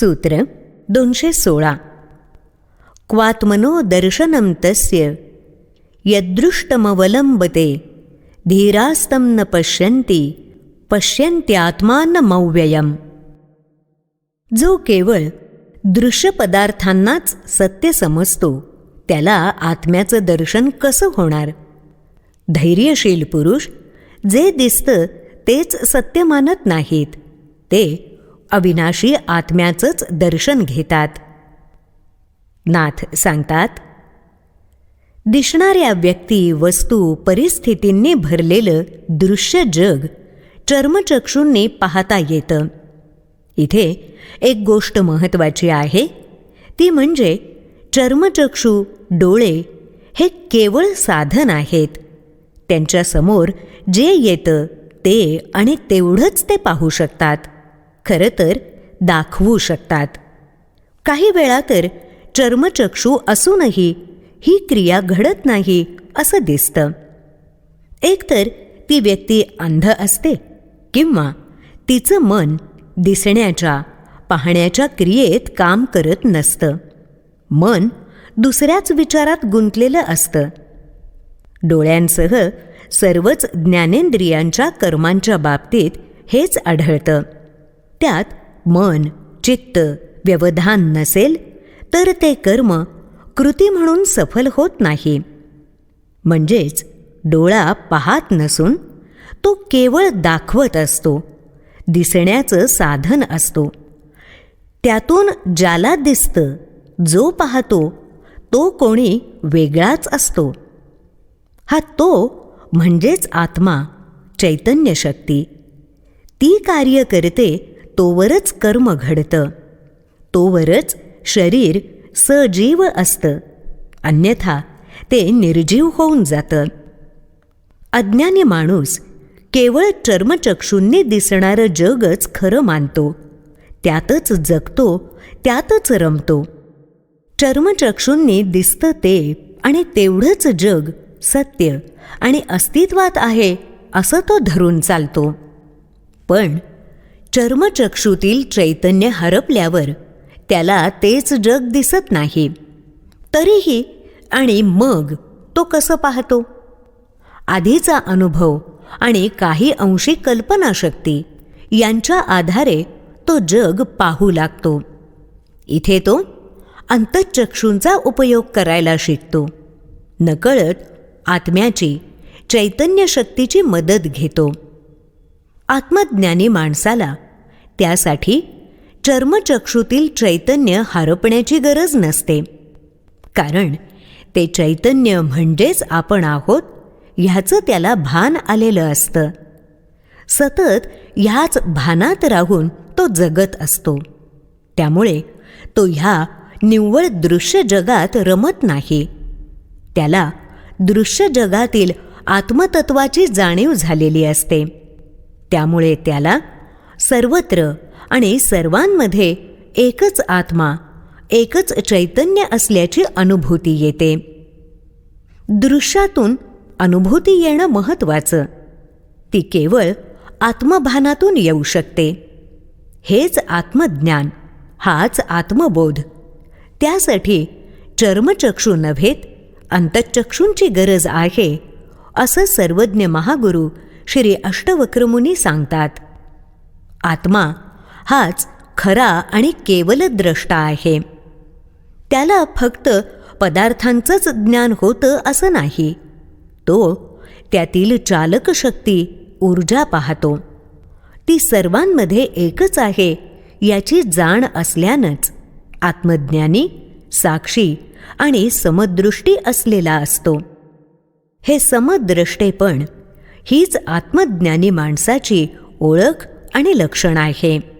सूत्र दोनशे सोळा. क्वात्मनो दर्शनं तस्य यदृष्टमवलंबते धीरास्तं न पश्यन्ति पश्यन्त्यात्मानमव्ययम्. जो केवळ दृश्य पदार्थांनाच सत्य समजतो त्याला आत्म्याचं दर्शन कसं होणार? धैर्यशील पुरुष जे दिसतं तेच सत्य मानत नाहीत ते अविनाशी आत्म्याचंच दर्शन घेतात. नाथ सांगतात दिसणाऱ्या व्यक्ती वस्तू परिस्थितींनी भरलेलं दृश्य जग चर्मचक्षूंनी पाहता येतं. इथे एक गोष्ट महत्त्वाची आहे ती म्हणजे चर्मचक्षू डोळे हे केवळ साधन आहेत. त्यांच्यासमोर जे येतं ते आणि तेवढंच ते पाहू शकतात. खरं तर दाखवू शकतात. काही वेळा तर चर्मचक्षू असूनही ही क्रिया घडत नाही असं दिसतं. एकतर ती व्यक्ती अंध असते किंवा तिचं मन दिसण्याच्या पाहण्याच्या क्रियेत काम करत नसतं. मन दुसऱ्याच विचारात गुंतलेलं असतं. डोळ्यांसह सर्वच ज्ञानेंद्रियांच्या कर्मांच्या बाबतीत हेच आढळतं. त्यात मन चित्त व्यवधान नसेल तर ते कर्म कृती म्हणून सफल होत नाही. म्हणजेच डोळा पाहत नसून तो केवळ दाखवत असतो दिसण्याचं साधन असतो. त्यातून ज्याला दिसतं जो पाहतो तो कोणी वेगळाच असतो. हा तो म्हणजेच आत्मा चैतन्य शक्ती ती कार्य करते तोवरच कर्म घडतं. तोवरच शरीर सजीव असतं. अन्यथा ते निर्जीव होऊन जातं. अज्ञानी माणूस केवळ चर्मचक्षूंनी दिसणारं जगच खरं मानतो. त्यातच जगतो त्यातच रमतो. चर्मचक्षूंनी दिसतं ते आणि तेवढंच जग सत्य आणि अस्तित्वात आहे असं तो धरून चालतो. पण चर्मचक्षुतील चैतन्य हरपल्यावर त्याला तेच जग दिसत नाही. तरीही आणि मग तो कसं पाहतो? आधीचा अनुभव आणि काही अंशी कल्पनाशक्ती यांच्या आधारे तो जग पाहू लागतो. इथे तो अंतचक्षूंचा उपयोग करायला शिकतो. नकळत आत्म्याची चैतन्य शक्तीची मदत घेतो. आत्मज्ञानी माणसाला त्यासाठी चर्मचक्षुतील चैतन्य हरपण्याची गरज नसते. कारण ते चैतन्य म्हणजेच आपण आहोत ह्याचं त्याला भान आलेलं असतं. सतत ह्याच भानात राहून तो जगत असतो. त्यामुळे तो ह्या निव्वळ दृश्य जगात रमत नाही. त्याला दृश्य जगातील आत्मतत्वाची जाणीव झालेली असते. त्यामुळे त्याला सर्वत्र आणि सर्वांमध्ये एकच आत्मा एकच चैतन्य असल्याची अनुभूती येते. दृश्यातून अनुभूती येणं महत्त्वाचं. ती केवळ आत्मभानातून येऊ शकते. हेच आत्मज्ञान हाच आत्मबोध. त्यासाठी चर्मचक्षू नव्हेत अंतचक्षूंची गरज आहे असं सर्वज्ञ महागुरू श्री अष्टवक्रमुनी सांगतात. आत्मा हाच खरा आणि केवल द्रष्टा आहे. त्याला फक्त पदार्थांचंच ज्ञान होतं असं नाही. तो त्यातील चालक शक्ती ऊर्जा पाहतो. ती सर्वांमध्ये एकच आहे याची जाण असल्यानंच. आत्मज्ञानी साक्षी आणि समदृष्टी असलेला असतो. हे समद्रष्टेपण हीच आत्मज्ञानी माणसाची ओळख आणि लक्षण आहे.